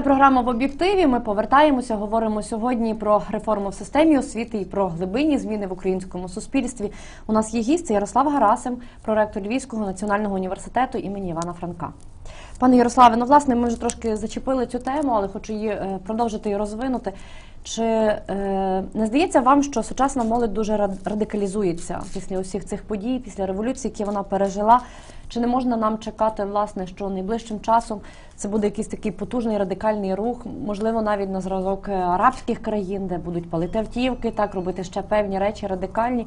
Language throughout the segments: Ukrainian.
Це програма в об'єктиві. Ми повертаємося. Говоримо сьогодні про реформу в системі освіти і про глибинні зміни в українському суспільстві. У нас є гість Ярослав Гарасим, проректор Львівського національного університету імені Івана Франка. Пане Ярославе, ну власне, ми вже трошки зачепили цю тему, але хочу її е, продовжити і розвинути. Чи е, не здається вам, що сучасна молодь дуже рад- радикалізується після усіх цих подій, після революції, які вона пережила? Чи не можна нам чекати, власне, що найближчим часом це буде якийсь такий потужний радикальний рух, можливо, навіть на зразок арабських країн, де будуть палити автівки, так робити ще певні речі радикальні?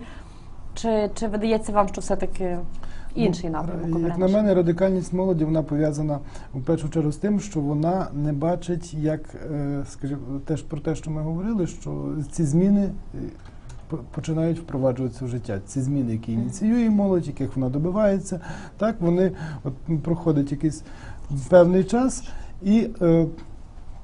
Чи, чи видається вам, що все-таки інший напрямок Ну, Як на мене, радикальність молоді вона пов'язана в першу чергу з тим, що вона не бачить, як е, скажімо, теж про те, що ми говорили, що ці зміни. е, Починають впроваджуватися в життя. Ці зміни, які ініціює молодь, яких вона добивається, так вони от проходить якийсь певний час, і е,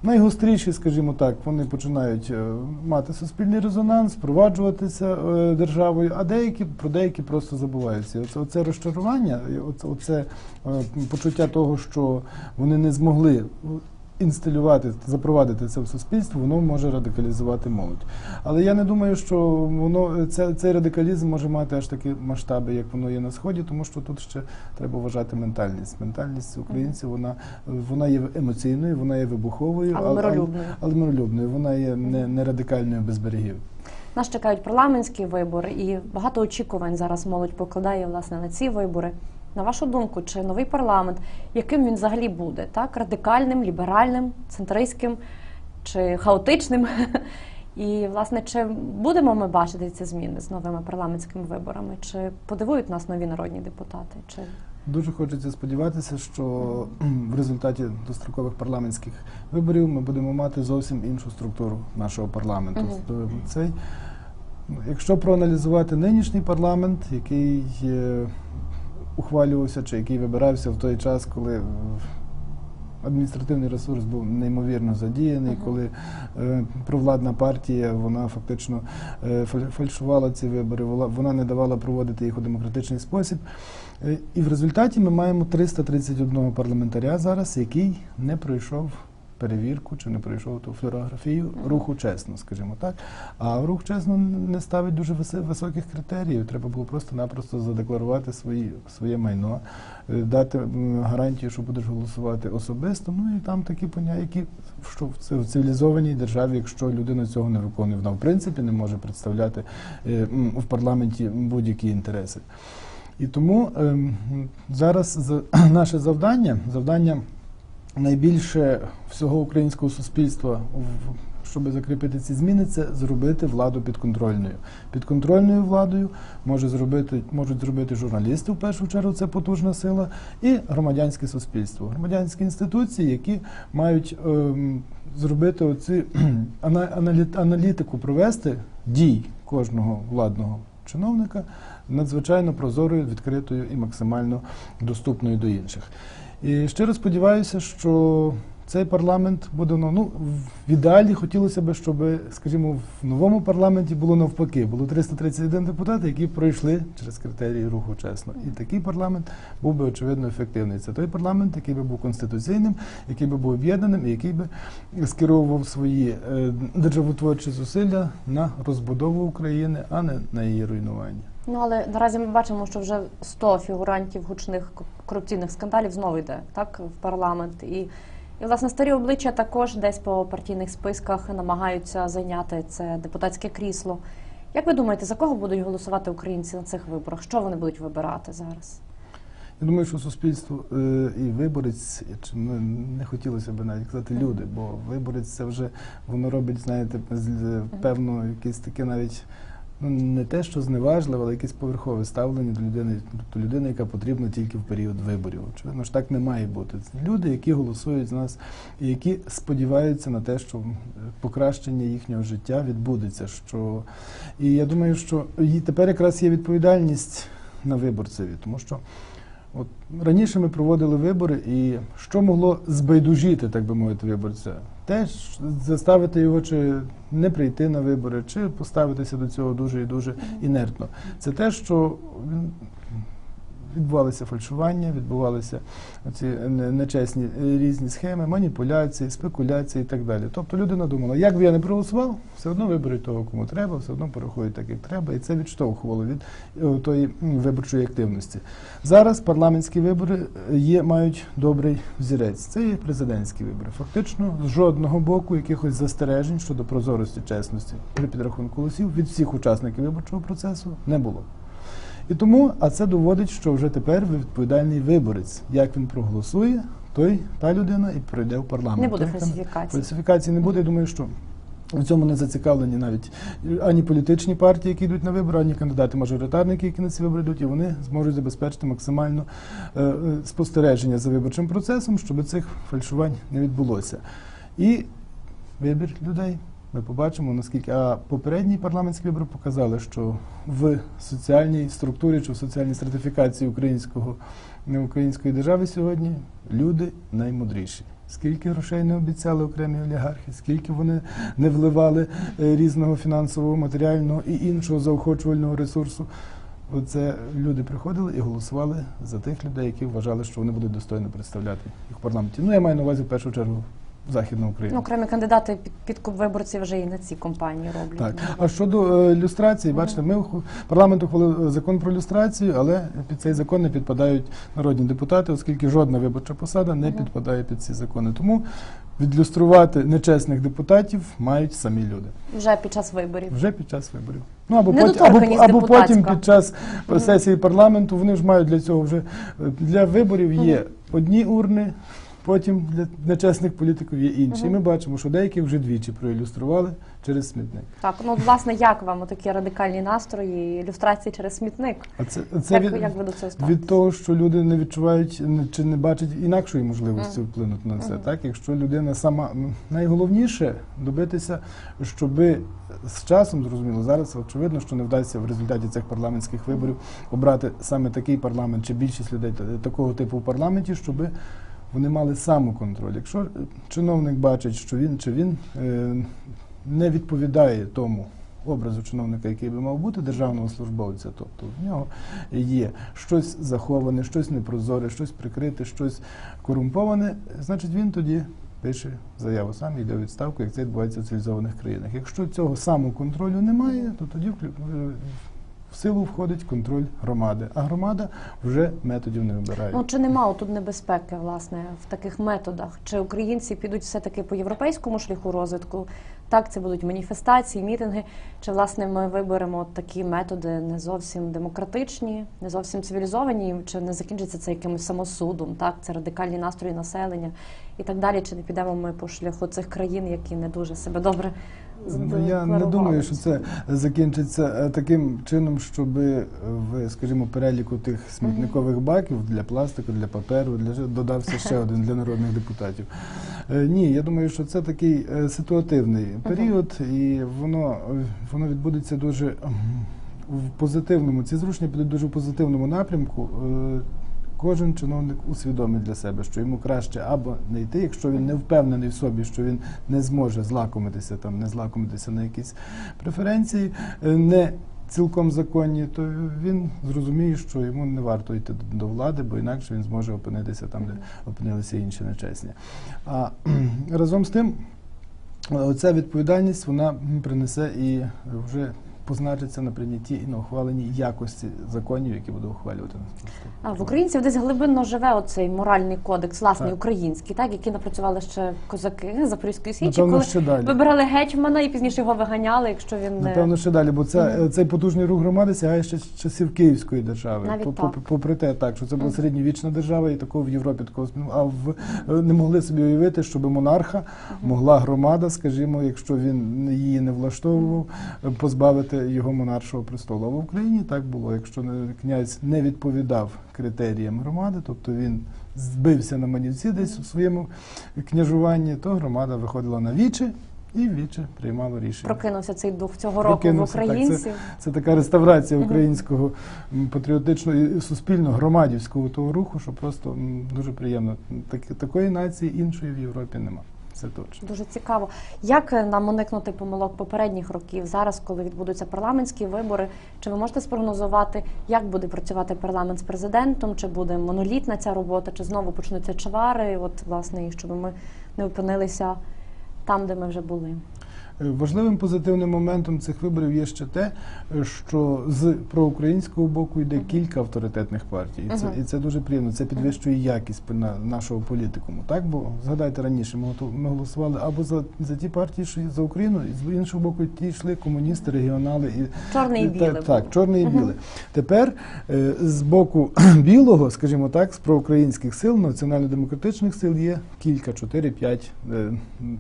найгостріші, скажімо так, вони починають е, мати суспільний резонанс, впроваджуватися е, державою, а деякі про деякі просто забуваються. Оце, оце розчарування, оце, оце е, почуття того, що вони не змогли інсталювати, запровадити це в суспільство, воно може радикалізувати молодь. Але я не думаю, що воно це, цей радикалізм може мати аж такі масштаби, як воно є на сході, тому що тут ще треба вважати ментальність. Ментальність українців вона, вона є емоційною, вона є вибуховою, Але але- миролюбною. але миролюбною. Вона є не, не радикальною без берегів. Нас чекають парламентські вибори, і багато очікувань зараз молодь покладає власне на ці вибори. На вашу думку, чи новий парламент, яким він взагалі буде? Так, радикальним, ліберальним, центристським чи хаотичним? І власне, чи будемо ми бачити ці зміни з новими парламентськими виборами? Чи подивують нас нові народні депутати? Чи Дуже хочеться сподіватися, що в результаті дострокових парламентських виборів ми будемо мати зовсім іншу структуру нашого парламенту. Е, Цей, якщо проаналізувати нинішній парламент, який ухвалювався чи який вибирався в той час, коли адміністративний ресурс був неймовірно задіяний, коли е, провладна партія вона фактично е, фальшувала ці вибори, вона- вона не давала проводити їх у демократичний спосіб. Е, І в результаті ми маємо 331 парламентаря зараз, який не пройшов перевірку чи не пройшов ту флюорографію руху чесно, скажімо так. А рух чесно не ставить дуже високих критеріїв. Треба було просто-напросто задекларувати свої, своє майно, е, дати гарантію, що будеш голосувати особисто. Ну і там такі поняття, які що в цивілізованій державі, якщо людина цього не виконує, вона в принципі не може представляти е, в парламенті будь-які інтереси. І тому ем, зараз за- наше завдання, завдання найбільше всього українського суспільства, щоб закріпити ці зміни, це зробити владу підконтрольною. Підконтрольною владою може зробити, можуть зробити журналісти в першу чергу, це потужна сила, і громадянське суспільство, громадянські інституції, які мають ем, зробити оці аналітику, провести дій кожного владного чиновника надзвичайно прозорою, відкритою і максимально доступною до інших. І щиро сподіваюся, що цей парламент буде ну, в ідеалі хотілося б, щоб, скажімо, в новому парламенті було навпаки. Було 331 депутати, які пройшли через критерії руху чесно. І такий парламент був би очевидно ефективний. Це той парламент, який би був конституційним, який би був об'єднаним і який би скеровував свої е, державотворчі зусилля на розбудову України, а не на її руйнування. Ну але наразі ми бачимо, що вже 100 фігурантів гучних корупційних скандалів знову йде так в парламент і. І, власне, старі обличчя також десь по партійних списках намагаються зайняти це депутатське крісло. Як ви думаєте, за кого будуть голосувати українці на цих виборах? Що вони будуть вибирати зараз? Я думаю, що суспільство е, і виборець, чи, ну, не хотілося б навіть казати люди, бо виборець це вже воно робить, знаєте, певно, якесь таке навіть. Ну, не те, що зневажливе, але якесь поверхове ставлення до людини, до людини, яка потрібна тільки в період виборів. Очевидно ж так не має бути. Це люди, які голосують з нас, і які сподіваються на те, що е, покращення їхнього життя відбудеться. Що... І я думаю, що тепер якраз є відповідальність на виборцеві, тому що От раніше ми проводили вибори, і що могло збайдужити, так би мовити, виборця? Теж заставити його чи не прийти на вибори, чи поставитися до цього дуже і дуже інертно. Це те, що він відбувалися фальшування, відбувалися ці нечесні е, різні схеми, маніпуляції, спекуляції і так далі. Тобто людина думала, як би я не проголосував, все одно виберуть того, кому треба, все одно порахують так, як треба, і це відштовхувало від е, тої виборчої активності. Зараз парламентські вибори е, є, мають добрий взірець. Це є президентські вибори. Фактично, з жодного боку якихось застережень щодо прозорості, чесності при підрахунку голосів від всіх учасників виборчого процесу не було. І тому, а це доводить, що вже тепер відповідальний виборець. Як він проголосує, той та людина і пройде в парламент. Не буде Там фальсифікацій. Фальсифікації не буде. Я думаю, що в цьому не зацікавлені навіть ані політичні партії, які йдуть на вибори, ані кандидати-мажоритарники, які на ці вибори йдуть, і вони зможуть забезпечити максимально е, е, спостереження за виборчим процесом, щоб цих фальшувань не відбулося. І вибір людей. Ми побачимо, наскільки а попередні парламентські вибори показали, що в соціальній структурі чи в соціальній стратифікації українського української держави сьогодні люди наймудріші. Скільки грошей не обіцяли окремі олігархи, скільки вони не вливали е, різного фінансового, матеріального і іншого заохочувального ресурсу. Оце люди приходили і голосували за тих людей, які вважали, що вони будуть достойно представляти їх в парламенті. Ну я маю на увазі в першу чергу Західну Україну. Ну, окремі кандидати під підкуп виборців вже і на ці компанії роблять. Так, а щодо е, люстрації, бачите, ми парламент ухвалив е, закон про люстрацію, але під цей закон не підпадають народні депутати, оскільки жодна виборча посада не підпадає під ці закони. Тому відлюструвати нечесних депутатів мають самі люди Вже під час виборів. вже під час виборів. Ну або потім, або, або потім під час сесії парламенту вони ж мають для цього вже е, для виборів є одні урни. Потім для нечесних політиків є інші. І ми бачимо, що деякі вже двічі проілюстрували через смітник. Так, ну от, власне, як вам такі радикальні настрої, ілюстрації через смітник? А це, це як, від, як ви до цього ставитесь? від того, що люди не відчувають чи не бачать інакшої можливості вплинути на це. Так, якщо людина сама ну, найголовніше добитися, щоби з часом зрозуміло, зараз очевидно, що не вдасться в результаті цих парламентських виборів обрати саме такий парламент чи більшість людей такого типу в парламенті, щоби вони мали самоконтроль. Якщо чиновник бачить, що він чи він е, не відповідає тому образу чиновника, який би мав бути державного службовця, тобто в нього є щось заховане, щось непрозоре, щось прикрите, щось корумповане, значить він тоді пише заяву сам йде у відставку, як це відбувається в цивілізованих країнах. Якщо цього самоконтролю немає, то тоді в силу входить контроль громади, а громада вже методів не вибирає. Ну чи нема тут небезпеки власне в таких методах? Чи українці підуть все таки по європейському шляху розвитку? Так, це будуть маніфестації, мітинги. Чи власне ми виберемо такі методи не зовсім демократичні, не зовсім цивілізовані? Чи не закінчиться це якимось самосудом? Так, це радикальні настрої населення і так далі. Чи не підемо ми по шляху цих країн, які не дуже себе добре я не думаю, що це закінчиться е, таким чином, щоб в, скажімо, переліку тих смітникових баків для пластику, для паперу, для додався ще один для народних депутатів. Е, Ні, я думаю, що це такий е, ситуативний період, і воно, е, воно відбудеться дуже ем, в позитивному. Ці зрушення підуть дуже в позитивному напрямку. Кожен чиновник усвідомить для себе, що йому краще або не йти, якщо він не впевнений в собі, що він не зможе злакомитися там, не злакомитися на якісь преференції, е, не цілком законні, то він зрозуміє, що йому не варто йти до- до влади, бо інакше він зможе опинитися там, де опинилися інші нечесні. А разом з тим, е, оця відповідальність вона принесе і вже позначиться на прийнятті і на ухваленні якості законів, які буде ухвалювати нас. А в українців десь глибинно живе оцей моральний кодекс, власний український, так який напрацювали ще козаки Запорізької січі, Напевно, коли ще далі. вибирали гетьмана і пізніше його виганяли, якщо він Напевно, ще далі, бо це, Мгм. цей потужний рух громади сягає ще з часів Київської держави. Навіть По- так. Попри те, так, що це була середньовічна держава, і такого в Європі такого а в не могли собі уявити, щоб монарха могла громада, скажімо, якщо він її не влаштовував, позбавити його монаршого престолу. А в Україні так було. Якщо князь не відповідав критеріям громади, тобто він збився на манівці десь у своєму княжуванні, то громада виходила на вічі. І віче приймало рішення. прокинувся цей дух цього року в Прокинувся, так, українців. Це така реставрація українського патріотичного і суспільно громадівського того руху, що просто дуже приємно. Так, такої нації іншої в Європі нема. Це точно. Дуже цікаво. Як е, нам уникнути помилок попередніх років зараз, коли відбудуться парламентські вибори? Чи ви можете спрогнозувати, як буде працювати парламент з президентом? Чи буде монолітна ця робота, чи знову почнуться чвари? От власне, і щоб ми не опинилися там, де ми вже були. Е, Важливим позитивним моментом цих виборів є ще те, що з проукраїнського боку йде кілька авторитетних партій, і це, і це дуже приємно. Це підвищує якість на- нашого політикуму. Так, бо згадайте раніше, ми, ми голосували або за, за ті партії, що за Україну, і з іншого боку, ті йшли комуністи, регіонали і Чорне і біле Так, так, чорне і біле. Тепер е, з боку білого, скажімо так, з проукраїнських сил, національно-демократичних сил є кілька, 4-5 е,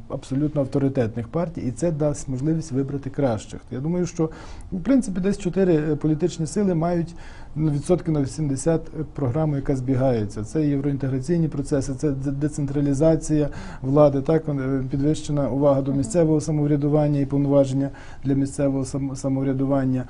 абсолютно авторитетних партій, і це дасть можливість вибрати кращих. Я думаю, що в принципі десь чотири е, політичні сили мають на відсотки на 80 програму, яка збігається. Це євроінтеграційні процеси, це децентралізація влади, так е, підвищена увага до місцевого самоврядування і повноваження для місцевого самоврядування.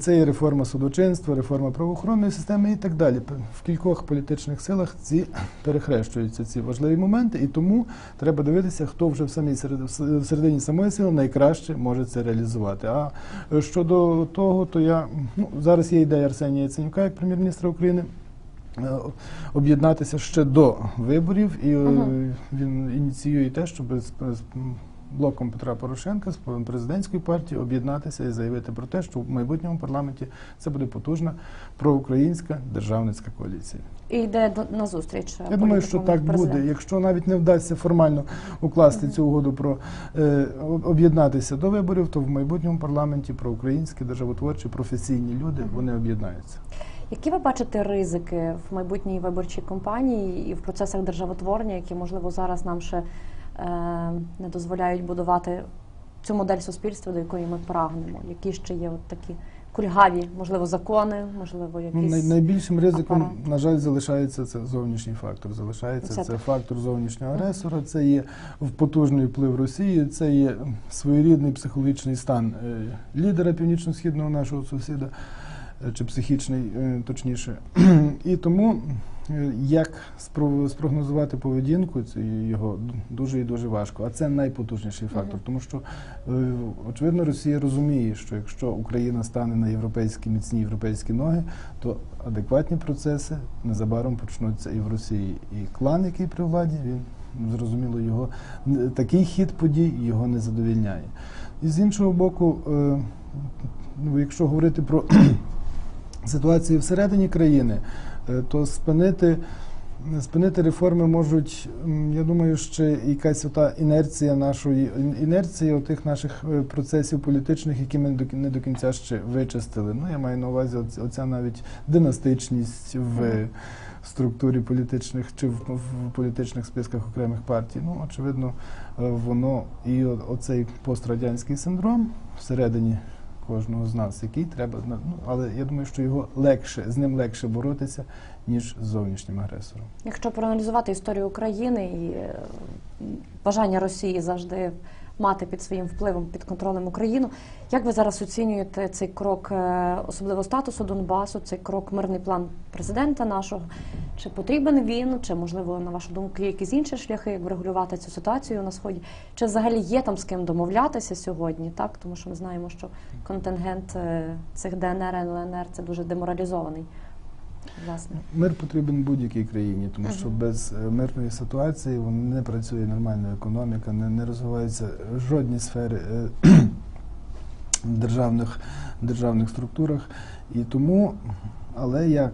Це є реформа судочинства, реформа правоохоронної системи і так далі. В кількох політичних силах ці перехрещуються ці важливі моменти, і тому треба дивитися, хто вже в самій в середині самої сили найкраще може це реалізувати. А е, щодо того, то я ну зараз є ідея Арсенія Яценюка як прем'єр-міністра України. е, Об'єднатися ще до виборів, і Мгм. він ініціює те, щоб блоком Петра Порошенка з президентською партією об'єднатися і заявити про те, що в майбутньому парламенті це буде потужна проукраїнська державницька коаліція. І йде на зустріч. Я думаю, що так буде. Якщо навіть не вдасться формально укласти цю угоду про е, об'єднатися до виборів, то в майбутньому парламенті проукраїнські державотворчі професійні люди вони об'єднаються. Які ви бачите ризики в майбутній виборчій кампанії і в процесах державотворення, які можливо зараз нам ще е, не дозволяють будувати цю модель суспільства, до якої ми прагнемо? Які ще є от такі кульгаві, можливо, закони, можливо, Ну, якісь най- найбільшим ризиком, апарат. на жаль, залишається це зовнішній фактор. Залишається Це це фактор зовнішнього агресора. Це є в- потужний вплив Росії, це є своєрідний психологічний стан е, лідера північно-східного нашого сусіда, е, чи психічний, е, точніше. І тому е, як спро- спрогнозувати поведінку його дуже і дуже важко. А це найпотужніший фактор, тому що е, очевидно Росія розуміє, що якщо Україна стане на європейські міцні європейські ноги, то адекватні процеси незабаром почнуться і в Росії. І клан, який при владі, він зрозуміло, його такий хід подій його не задовільняє. І з іншого боку, е, ну, якщо говорити про ситуацію всередині країни, е, то спинити. Спинити реформи можуть, я думаю, ще якась ота інерція нашої інерція тих наших е, процесів політичних, які ми не до кінця ще вичистили. Ну я маю на увазі оця навіть династичність в структурі політичних чи в, в політичних списках окремих партій. Ну очевидно, е, воно і оцей пострадянський синдром всередині кожного з нас, який треба ну, але я думаю, що його легше з ним легше боротися ніж з зовнішнім агресором. Якщо проаналізувати історію України і е, бажання Росії завжди мати під своїм впливом під контролем Україну, як ви зараз оцінюєте цей крок, е, особливо статусу Донбасу, цей крок мирний план президента нашого? Чи потрібен він, чи можливо, на вашу думку, є якісь інші шляхи, як врегулювати цю ситуацію на сході? Чи взагалі є там з ким домовлятися сьогодні? Так, тому що ми знаємо, що контингент е, цих ДНР, ЛНР це дуже деморалізований. Власне. Мир потрібен будь-якій країні, тому що без е, мирної ситуації не працює нормальна економіка, не, не розвиваються жодні сфери е, державних, державних структурах. І тому, але я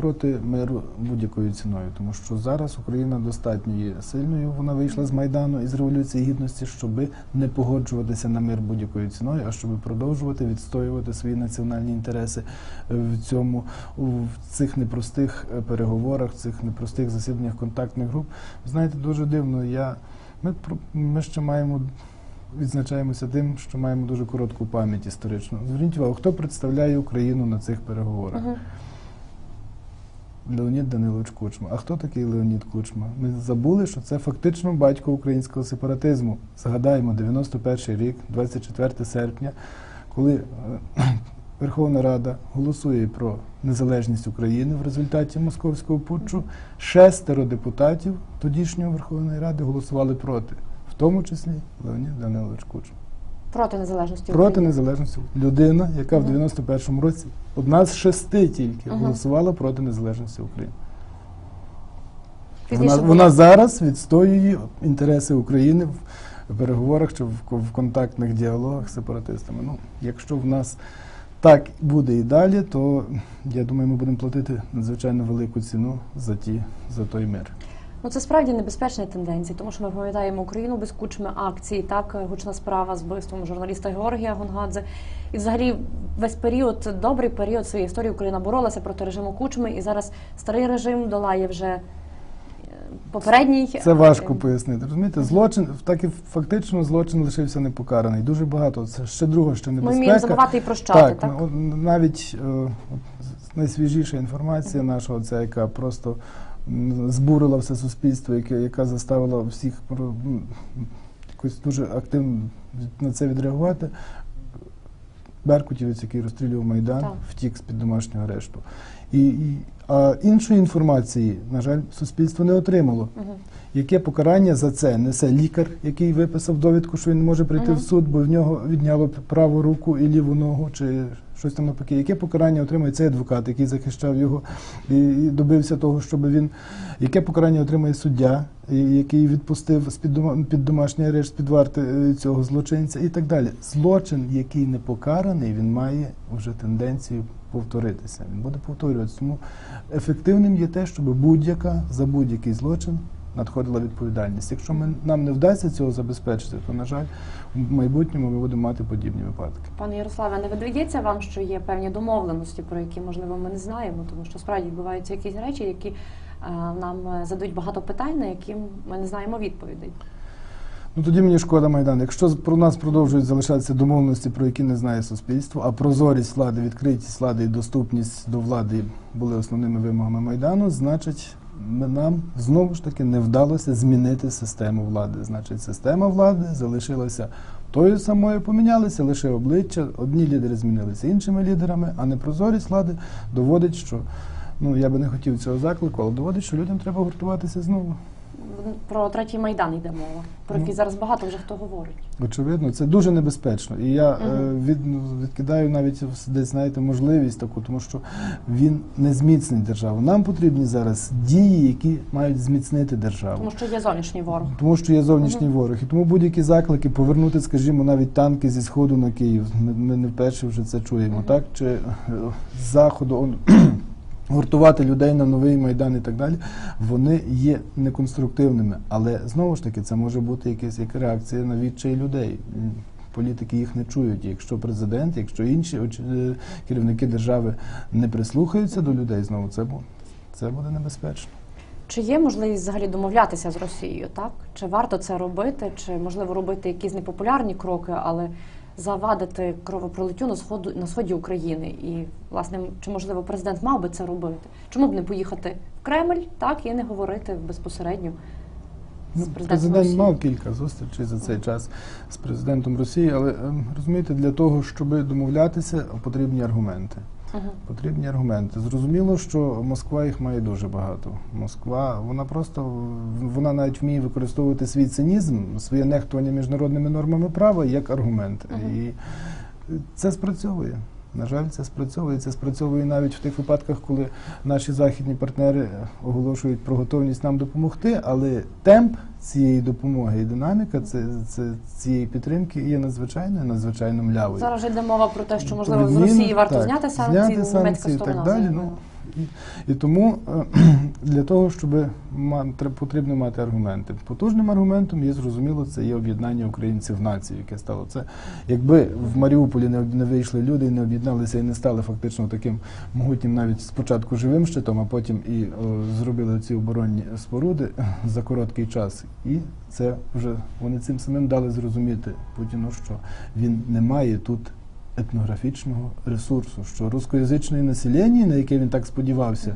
проти миру будь-якою ціною, тому що зараз Україна достатньо є сильною. Вона вийшла з Майдану і з Революції Гідності, щоб не погоджуватися на мир будь-якою ціною, а щоб продовжувати відстоювати свої національні інтереси в цьому в цих непростих е, переговорах, цих непростих засіданнях контактних груп. Знаєте, дуже дивно. Я ми ми ще маємо. Відзначаємося тим, що маємо дуже коротку пам'ять історичну. Зверніть увагу, хто представляє Україну на цих переговорах? Мгм. Леонід Данилович Кучма. А хто такий Леонід Кучма? Ми забули, що це фактично батько українського сепаратизму. Згадаємо, 91 рік, 24 серпня, коли е, Верховна Рада голосує про незалежність України в результаті московського путчу. Шестеро депутатів тодішньої Верховної Ради голосували проти. в тому числі Леонід Данилович Кучма. Проти незалежності Проти незалежності людина, яка в Мгм. 91-му році одна з шести тільки Мгм. голосувала проти незалежності України. Пізніше Вона, вона зараз відстоює інтереси України в переговорах чи в, в контактних діалогах з сепаратистами. Ну, якщо в нас так буде і далі, то я думаю, ми будемо платити надзвичайно велику ціну за ті за той мир. Ну це справді небезпечні тенденції, тому що ми пам'ятаємо Україну без кучми акції, так гучна справа з вбивством журналіста Георгія Гонгадзе. І взагалі весь період, добрий період своєї історії Україна боролася проти режиму кучми, і зараз старий режим долає вже е, попередній. Це важко пояснити. Розумієте, злочин так і фактично злочин лишився непокараний. Дуже багато. Це ще друга ще Ми небезпека. вміємо забувати і прощати, так? Так, ну, навіть е, найсвіжіша інформація нашого, ця, яка просто збурила все суспільство, яке, яка заставила всіх про- м, якось дуже активно на це відреагувати. Беркутівець, який розстрілював Майдан, Так. втік з-під домашнього арешту. І, і, а іншої інформації, на жаль, суспільство не отримало. Мгм. Яке покарання за це несе лікар, який виписав довідку, що він не може прийти Мгм. в суд, бо в нього відняло праву руку і ліву ногу, чи щось там навпаки. Яке покарання отримує цей адвокат, який захищав його і, добився того, щоб він. Яке покарання отримує суддя, який відпустив з під домашній арешт під варти е, цього злочинця, і так далі. Злочин, який не покараний, він має вже тенденцію повторитися. Він буде повторюватися. Тому ефективним є те, щоб будь-яка за будь-який злочин надходила відповідальність. Якщо ми, нам не вдасться цього забезпечити, то, на жаль, в майбутньому ми будемо мати подібні випадки. Пане Ярославе, не видається вам, що є певні домовленості, про які можливо ми не знаємо, тому що справді відбуваються якісь речі, які е, нам задають багато питань, на які ми не знаємо відповідей. Ну тоді мені шкода Майдан. Якщо про нас продовжують залишатися домовленості, про які не знає суспільство, а прозорість влади, відкритість влади і доступність до влади були основними вимогами Майдану, значить нам знову ж таки не вдалося змінити систему влади. Значить, система влади залишилася тою самою, помінялися лише обличчя. Одні лідери змінилися іншими лідерами, а непрозорість влади доводить, що ну я би не хотів цього заклику, але доводить, що людям треба гуртуватися знову. Про третій майдан йде мова, про Ну. який зараз багато вже хто говорить. Очевидно, це дуже небезпечно. І я Мгм. від, ну, відкидаю навіть десь, знаєте, можливість таку, тому що він не зміцнить державу. Нам потрібні зараз дії, які мають зміцнити державу. Тому що є зовнішній ворог. Тому що є зовнішній Мгм. ворог. І тому будь-які заклики повернути, скажімо, навіть танки зі сходу на Київ. Ми, ми не вперше вже це чуємо, Мгм. так? Чи е, з заходу он, гуртувати людей на новий майдан і так далі, вони є неконструктивними. Але знову ж таки, це може бути якась як реакція на відчай людей. Політики їх не чують. Якщо президент, якщо інші е, керівники держави не прислухаються до людей, знову це бу- це буде небезпечно. Чи є можливість взагалі домовлятися з Росією, так? Чи варто це робити, чи можливо робити якісь непопулярні кроки, але завадити кровопролиттю на сходу на сході України? І власне, чи можливо президент мав би це робити? Чому б не поїхати в Кремль, так і не говорити безпосередньо Ну, Президент Росії? мав кілька зустрічей за цей час з президентом Росії, але ем, розумієте, для того, щоб домовлятися, потрібні аргументи. Мгм. Потрібні аргументи. Зрозуміло, що Москва їх має дуже багато. Москва, вона просто вона навіть вміє використовувати свій цинізм, своє нехтування міжнародними нормами права як аргумент. Мгм. І це спрацьовує. На жаль, це спрацьовує. Це спрацьовує навіть в тих випадках, коли наші західні партнери оголошують про готовність нам допомогти, але темп цієї допомоги і динаміка це, це, цієї підтримки є надзвичайно надзвичайно млявою. Зараз йде мова про те, що можливо з Росії варто так, зняти санкції, зняти санкції і так далі. Ну, і, тому е, для того, щоб потрібно мати аргументи. Потужним аргументом є зрозуміло, це є об'єднання українців в націю, яке стало. Це якби в Маріуполі не, вийшли люди не об'єдналися і не стали фактично таким могутнім навіть спочатку живим щитом, а потім і е, зробили ці оборонні споруди за короткий час. І це вже вони цим самим дали зрозуміти Путіну, що він не має тут етнографічного ресурсу, що рускоязичне населення, на яке він так сподівався,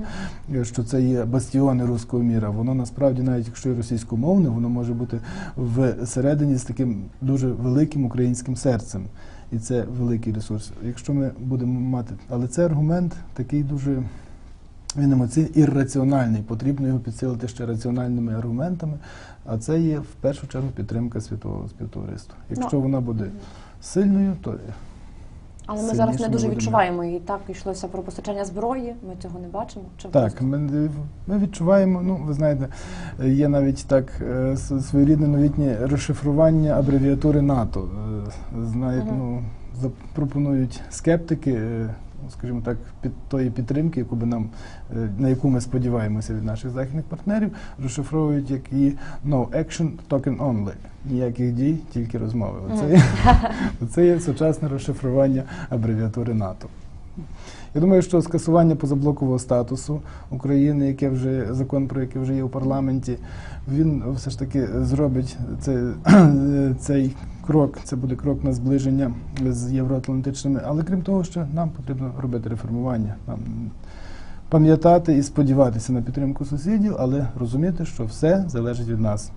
що це є бастіони руського міра, воно насправді, навіть якщо і російськомовне, воно може бути всередині з таким дуже великим українським серцем. І це великий ресурс. Якщо ми будемо мати, але це аргумент такий дуже Він емоційний, ірраціональний. Потрібно його підсилити ще раціональними аргументами. А це є в першу чергу підтримка світового співтовариства. Якщо Ну, вона буде сильною, то Але ми зараз не дуже відчуваємо і так йшлося про постачання зброї. Ми цього не бачимо. Чи Так, ми, ми відчуваємо, ну ви знаєте, є навіть так е, своєрідне новітнє розшифрування абревіатури НАТО. Е, Знають, ну запропонують скептики, е, скажімо так, під тої підтримки, яку би нам е, на яку ми сподіваємося від наших західних партнерів, розшифровують як і no action, token only. Ніяких дій, тільки розмови. Оце, є, оце є сучасне розшифрування абревіатури НАТО. Я думаю, що скасування позаблокового статусу України, яке вже закон про який вже є у парламенті, він все ж таки зробить цей, цей крок. Це буде крок на зближення з євроатлантичними. Але крім того, що нам потрібно робити реформування. Нам пам'ятати і сподіватися на підтримку сусідів, але розуміти, що все залежить від нас.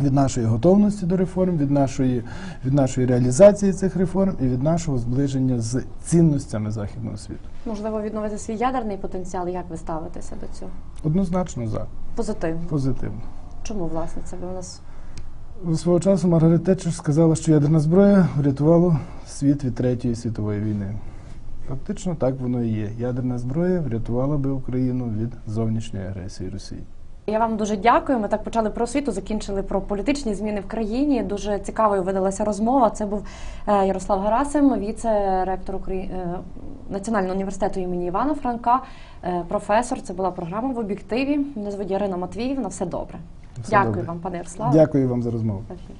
Від нашої готовності до реформ, від нашої, від нашої реалізації цих реформ і від нашого зближення з цінностями західного світу. можливо відновити свій ядерний потенціал. Як ви ставитеся до цього? Однозначно за Позитивно. позитивно. Чому власне це ви у нас Свого часу Маргарет Тетчер сказала, що ядерна зброя врятувала світ від Третьої світової війни. Фактично так воно і є. Ядерна зброя врятувала би Україну від зовнішньої агресії Росії. Я вам дуже дякую. Ми так почали про освіту, закінчили про політичні зміни в країні. Дуже цікавою видалася розмова. Це був е, Ярослав Гарасим, віце-ректор е, Національного університету імені Івана Франка, е, професор. Це була програма в об'єктиві. Мене звуть Ярина Матвіївна. Все добре. Все Дякую добре. вам, пане Ярославе. Дякую вам за розмову. Ефір.